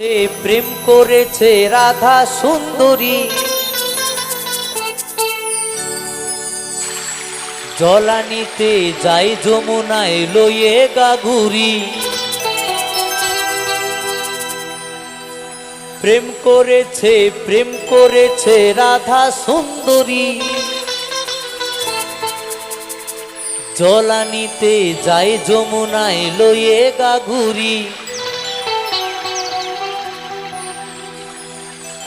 সে প্রেম করেছে রাধা সুন্দরী। জলানিতে যাই যমুনায় লইয়ে গাগুরি প্রেম করেছে প্রেম করেছে রাধা সুন্দরী। জলানিতে যাই যমুনায় লইয়ে গাগুরি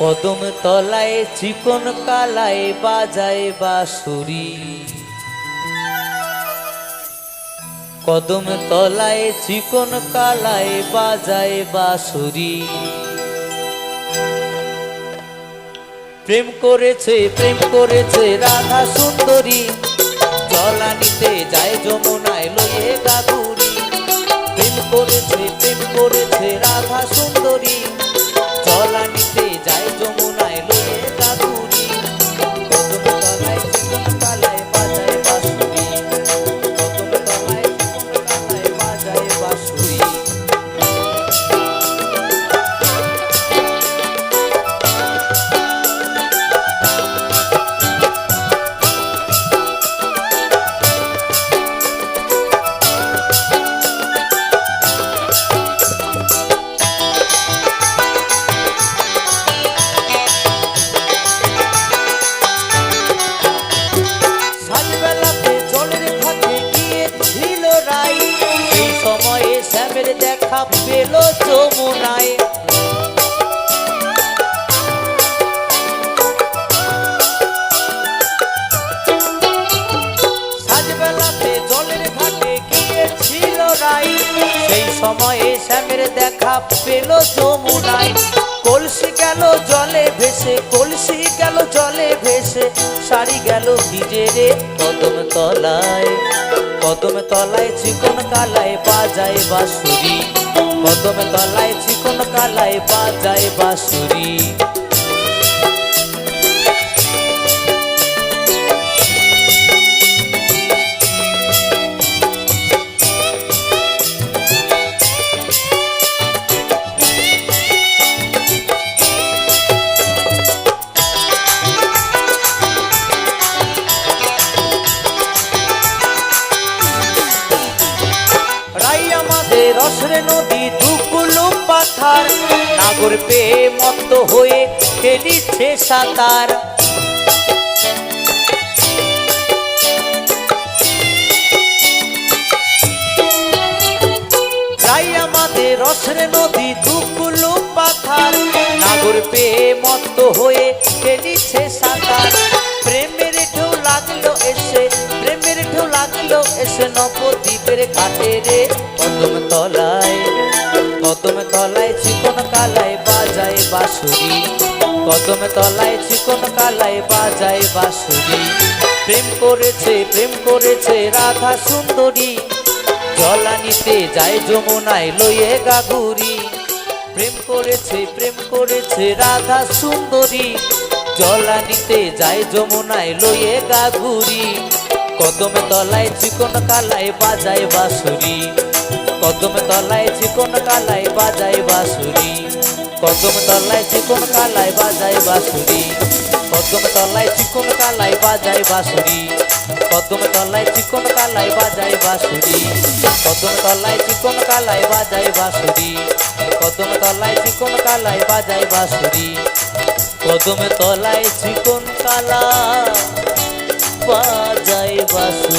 কদম তলায় চিকন কালায় বাজায় বাঁশুরি। কদম তলায় চিকন কালায় বাজায় বাঁশুরি। প্রেম করেছে প্রেম করেছে রাধা সুন্দরী। জলানিতে যায় যমুনায় লয়ে গাগুরি। দেখা পেল যমুনায়। সাজবেলাতে জলের ঘাটে গিয়েছিল রাই। সেই সময়ে শ্যামের দেখা পেল যমুনায়। কলসি গেল জলে ভেসে, কলসি গেল জলে ভেসে, শাড়ি গেল ভিজে রে কদম তলায়। কদম তলায় চিকন কালায় বাজায় বাঁশুরি। কদম তলায় চিকন কালায় বাজায় বাঁশুরি। রসরে নদী দুকুলো পাথার। নাগর পেয়ে মত্ত হয়ে খেলিছে সাঁতার। রাই আমাদের রসরে নদী দুকুলো পাথার। নাগর পেয়ে মত্ত হয়ে খেলিছে সাঁতার। তলায়। কদম তলায় চিকন কালায় বাজায় বাঁশুরি। কদম তলায় চিকন কালায় বাজায় বাঁশুরি। প্রেম করেছে প্রেম করেছে রাধা সুন্দরী। জলানিতে যায় যমুনায় লইয়ে গাগুরি প্রেম করেছে প্রেম করেছে রাধা সুন্দরী। জলানিতে যায় যমুনায় লইয়ে গাগুরি কদম তলায় চিকন কালায় বাজায় বাঁশুরি। কদম তলায় চিকন কালায় বাজায় বাঁশুরি। কদম তলায় চিকন কালায় বাজায় বাঁশুরি। কদম তলায় চিকন কালায় বাজায় বাঁশুরি। কদম তলায় চিকন কালায় বাজায় বাঁশুরি। কদম তলায় চিকন কালায় বাজায় বাঁশুরি। কদম তলায় চিকন কালায় বাজায় বাঁশুরি। কদম তলায় চিকন কালা বাজায় বাঁশুরি।